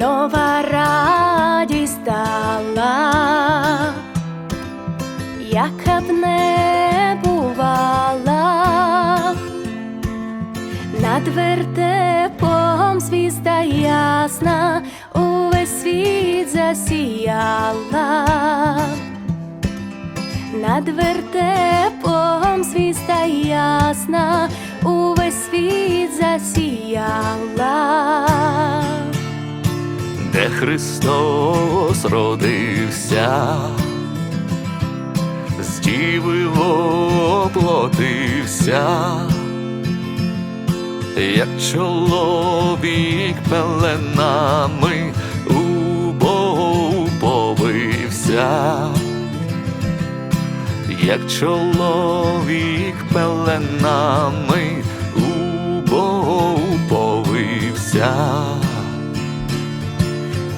нова радість стала, яка б не бувала, над вертепом звізда ясна, увесь світ засіяла. Над вертепом звізда ясна, увесь світ засіяла. Христос родився, з діви воплотився, як чоловік пеленами у Богу повився, як чоловік пеленами у Богу повився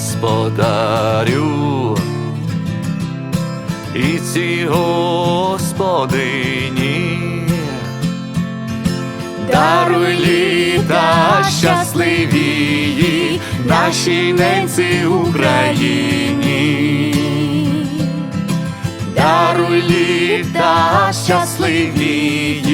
господарю. І цій господині, даруй літа щасливії нашій ненці Україні, даруй літа щасливії